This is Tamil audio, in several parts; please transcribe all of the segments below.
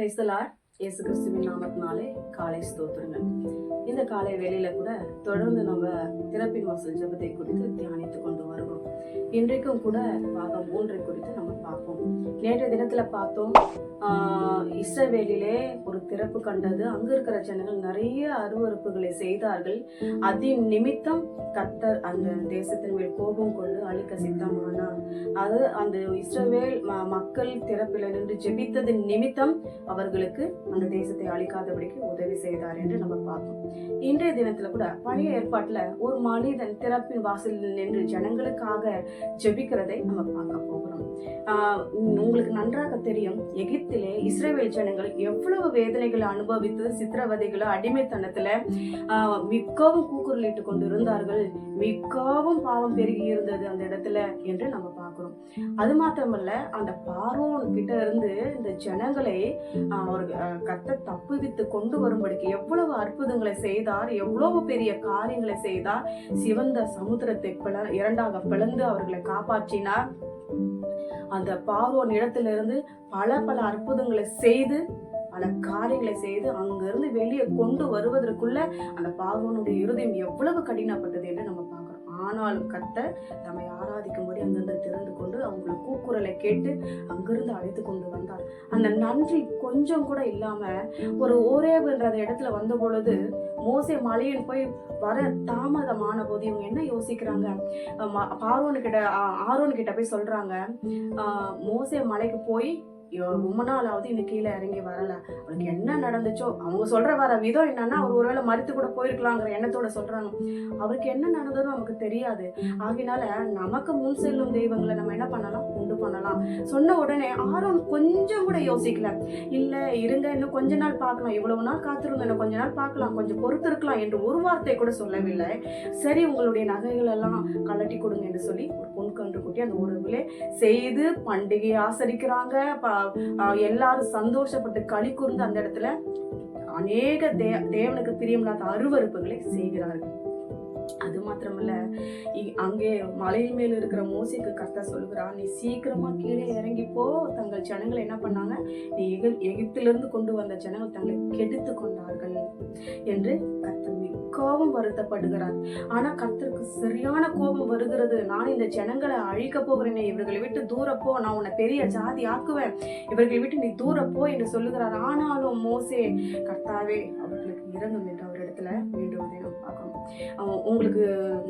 பிரைசலார் இயேசு கிறிஸ்துவின் நாமத்தினாலே காலை ஸ்தோத்திரங்கள். இந்த காலை வேலையில் கூட தொடர்ந்து நம்ம திறப்பின் வாசல் ஜெபத்தை குறித்து தியானித்து கொண்டு வருவோம் இன்றைக்கும் கூட பாகம் மூன்றை குறித்து நம்ம பார்ப்போம். நேற்றைய தினத்துல பார்த்தோம் ஆஹ் இஸ்ரவேலிலே ஒரு திறப்பு கண்டது. அங்க இருக்கிற ஜனங்கள் நிறைய அருவறுப்புகளை செய்தார்கள். அதின் நிமித்தம் கத்தர் அந்த தேசத்தின் மேல் கோபம் கொண்டு அழிக்க சித்தமானார். அது அந்த இஸ்ரவேல் ம- மக்கள் திறப்பில் நின்று ஜெபித்ததின் நிமித்தம் அவர்களுக்கு அந்த தேசத்தை அழிக்காதபடிக்கு உதவி செய்தார் என்று நம்ம பார்த்தோம் இன்றைய தினத்துல கூட பழைய ஏற்பாட்டுல ஒரு மனிதன் திறப்பின் வாசலில் நின்று ஜனங்களுக்காக ஜெபிக்கிறதை நம்ம பார்க்க போகிறோம். உங்களுக்கு நன்றாக தெரியும் எகிப்திலே இஸ்ரேவேல் ஜனங்கள் எவ்வளவு வேதனைகளை அனுபவித்து சித்திரவதைகளை அடிமைத்தனத்துல மிக்கவும் கூக்குரலிட்டு கொண்டு இருந்தார்கள் மிக்கவும் பாவம் பெருகி இருந்தது அந்த இடத்துல என்று நம்ம பார்க்குறோம். அது மாத்திரமல்ல அந்த பார்வோன் கிட்ட இருந்து இந்த ஜனங்களை அவர் ஆஹ் கத்த தப்புவித்து கொண்டு வரும்படிக்கு எவ்வளவு அற்புதங்களை செய்தார் எவ்வளவு பெரிய காரியங்களை செய்தார் சிவந்த சமுத்திரத்தை பிள இரண்டாக பிளந்து அவர்களை காப்பாற்றினார். அந்த பார்வோன் இடத்திலிருந்து பல பல அற்புதங்களை செய்து பல காரியங்களை செய்து அங்கிருந்து வெளியே கொண்டு வருவதற்குள்ள அந்த பார்வோனுடைய இருதயம் எவ்வளவு கடினப்பட்டது என்று நம்ம ஆனாலும் கத்த நம்மை ஆராதிக்கும்படி அங்கிருந்து திறந்து கொண்டு அவங்கள கூக்குரலை கேட்டு அங்கிருந்து அழைத்து கொண்டு வந்தார். அந்த நன்றி கொஞ்சம் கூட இல்லாம ஒரு ஓரேவுன்ற இடத்துல வந்த பொழுது மோசே மலையன் போய் வர தாமதமான போது இவங்க என்ன யோசிக்கிறாங்க? ம- கிட்ட ஆரோன் கிட்ட போய் சொல்றாங்க. மோசை மோசே மலைக்கு போய் ரொம்ப நாளாவது இன்னும் கீழே இறங்கி வரல. அவளுக்கு என்ன நடந்துச்சோ அவங்க சொல்ற வர விதம் என்னன்னா அவர் ஒருவேளை மறுத்து கூட போயிருக்கலாங்கிற எண்ணத்தோட சொல்றாங்க. அவருக்கு என்ன நடந்ததோ நமக்கு தெரியாது. ஆகினால நமக்கு முன் செல்லும் தெய்வங்களை நம்ம என்ன பண்ணலாம்? உண்டு பண்ணலாம். சொன்ன உடனே ஆரோன் கொஞ்சம் கூட யோசிக்கல. இல்ல இருங்க இன்னும் கொஞ்ச நாள் பார்க்கலாம். இவ்வளவு நாள் காத்திருந்தோம் இன்னும் கொஞ்ச நாள் பார்க்கலாம். கொஞ்சம் பொறுத்து இருக்கலாம் என்று ஒரு வார்த்தை கூட சொல்லவில்லை. சரி உங்களுடைய நகைகள் எல்லாம் கலட்டி கொடுங்க என்று சொல்லி ஒரு பொன் கன்று குட்டி அந்த உறவுலே செய்து பண்டிகை ஆசரிக்கிறாங்க. எல்லாரும் சந்தோஷப்பட்டு களி கூர்ந்து அந்த இடத்துல அநேக தே தேவனுக்கு பிரியமில்லாத அருவருப்புகளை செய்கிறார்கள். அது மாத்திரமில்ல இ- அங்கே மலையின் மேல் இருக்கிற மோசைக்கு கர்த்தா சொல்கிறான் நீ சீக்கிரமா கீழே இறங்கிப்போ தங்கள் ஜனங்களை என்ன பண்ணாங்க? நீ எகி எகிப்திலிருந்து கொண்டு வந்த ஜனங்கள் தங்களை கெடுத்து கொண்டார்கள். என்று கர்த்தர் கோபம் வருத்தப்படுகிறார். ஆனா கர்த்தருக்கு சரியான கோபம் வருகிறது. நான் இந்த ஜனங்களை அழிக்க போகிறேனே. இவர்களை விட்டு தூரப்போ நான் உன்னை பெரிய ஜாதி ஆக்குவேன். இவர்களை விட்டு நீ தூரப்போ என்று சொல்லுகிறார். ஆனாலும் மோசே கர்த்தாவே அவர்களுக்கு இறங்கும் என்றார் இடத்துல வேண்டுவதை நாம் பார்க்கணும். அவன் உங்களுக்கு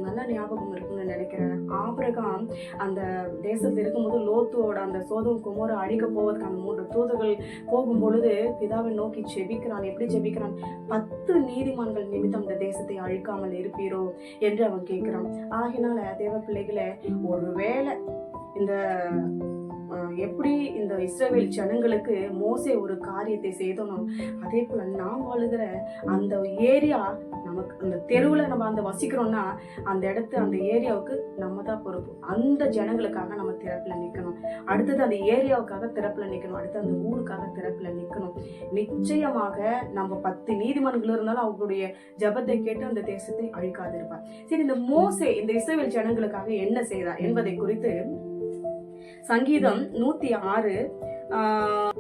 நல்ல ஞாபகம் இருக்கும்னு நினைக்கிறேன். ஆபிரகாம் அந்த தேசத்தில் இருக்கும்போது லோத்துவோட அந்த சோதம் குமோரை அழிக்க போவதுக்கு அந்த மூன்று தூதர்கள் போகும் பொழுது பிதாவை நோக்கி ஜெபிக்கிறான் எப்படி ஜெபிக்கிறான் பத்து நீதிமான்கள் நிமித்தம் அந்த தேசத்தை அழிக்காமல் இருப்பீரோ என்று அவன் கேட்கிறான். ஆகினால தேவ பிள்ளைகளை ஒருவேளை இந்த எப்படி இந்த இஸ்ரவேல் ஜனங்களுக்கு மோசே ஒரு காரியத்தை செய்தோனோ அதே போல நாம் வாழுகிற அந்த ஏரியா நமக்கு அந்த தெருவில் நம்ம அந்த வசிக்கிறோம்னா அந்த இடத்து அந்த ஏரியாவுக்கு நம்ம தான் பொறுப்பு. அந்த ஜனங்களுக்காக நம்ம திறப்பில் நிற்கணும் அடுத்தது அந்த ஏரியாவுக்காக திறப்பில் நிற்கணும் அடுத்து அந்த ஊருக்காக திறப்பில் நிற்கணும் நிச்சயமாக நம்ம பத்து நீதிமன்றங்கள் இருந்தாலும் அவங்களுடைய ஜெபத்தை கேட்டு அந்த தேசத்தை அழிக்காதிருப்பார். சரி இந்த மோசே இந்த இஸ்ரவேல் ஜனங்களுக்காக என்ன செய்தார் என்பதை குறித்து சங்கீதம் நூத்தி ஆறு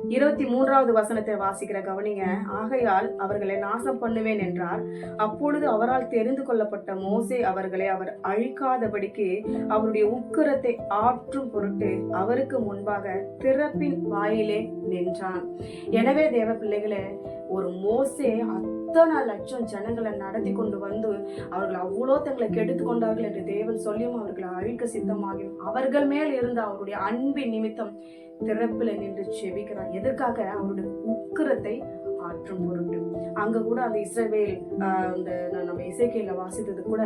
இருபத்தி மூன்றாவது வசனத்தை வாசிக்கிற கவனிங்க. ஆகையால் அவர்களை நாசம் பண்ணுவேன் என்றார். அப்பொழுது அவரால் தெரிந்து கொள்ளப்பட்ட மோசே அவர்களை அவர் அழிக்காதபடிக்கு அவருடைய உக்கிரத்தை ஆற்றும் பொருட்டு அவருக்கு முன்பாக திறப்பின் வாயிலே நின்றான். எனவே தேவ பிள்ளைகளே ஒரு மோசே இத்தனை லட்சம் ஜனங்களை நடத்தி கொண்டு வந்து அவர்கள் அவ்வளோ தங்களை கெடுத்து கொண்டார்கள் என்று தேவன் சொல்லியும் அவர்களை அழிக்க சித்தமாகி அவர்கள் மேல் இருந்த அவருடைய அன்பின் நிமித்தம் திறப்பில் நின்று செபிக்கிறார். எதற்காக? அவருடைய உக்கிரத்தை மாற்றம் பொருட்டு. அங்க கூட அந்த இஸ்ரவேல் அந்த நம்ம இசைக்கையில வாசித்தது கூட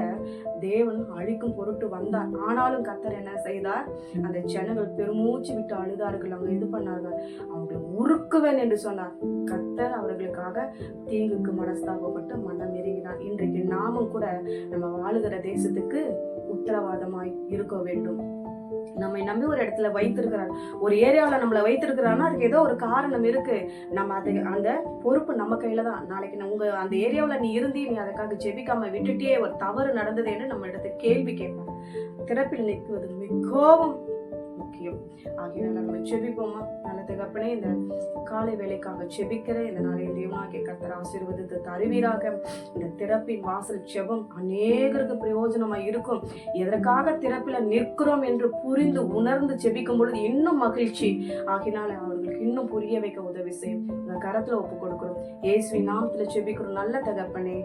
தேவன் அழிக்கும் பொருட்டு வந்தார். ஆனாலும் கத்தர் என்ன செய்தார்? அந்த ஜனங்கள் பெருமூச்சு விட்டு அழுதார்கள். அவங்க இது பண்ணார்கள் அவங்களை உருக்குவேன் என்று சொன்னார். கத்தர் அவர்களுக்காக தீங்குக்கு மனஸ்தாபப்பட்டு மனம் இறங்கினார் இன்றைக்கு நாமும் கூட நம்ம வாழுகிற தேசத்துக்கு உத்தரவாதமாய் இருக்க வேண்டும். நம்மை நம்பி ஒரு இடத்துல வைத்திருக்கிறார். ஒரு ஏரியாவில் நம்மளை வைத்திருக்கிறாருன்னா அதுக்கு ஏதோ ஒரு காரணம் இருக்கு. நம்ம அது அந்த பொறுப்பு நம்ம கையில தான். நாளைக்கு உங்க அந்த ஏரியாவில் நீ இருந்தி நீ அதுக்காக ஜெபிக்காம விட்டுட்டே ஒரு தவறு நடந்ததுன்னு நம்ம இடத்துல கேள்வி கேட்பேன் திறப்பில் நிற்குவது மிகவும் முக்கியம். ஆகையினால நம்ம செபிப்போமா? நல்ல தகப்பனே இந்த காலை வேலைக்காக செபிக்கிற இந்த நாளை தேவனாகிய கர்த்தர் ஆசீர்வதித்து தருவீராக. இந்த திறப்பின் வாசல் செபம் அநேகருக்கு பிரயோஜனமா இருக்கும். எதற்காக திறப்பில் நிற்கிறோம் என்று புரிந்து உணர்ந்து செபிக்கும் பொழுது இன்னும் மகிழ்ச்சி. ஆகினால அவர்களுக்கு இன்னும் புரிய வைக்க உதவி செய்யும். உங்க கரத்துல ஒப்பு கொடுக்கிறோம். ஏசுவி நாமத்துல செபிக்கிறோம். நல்ல தகப்பனே.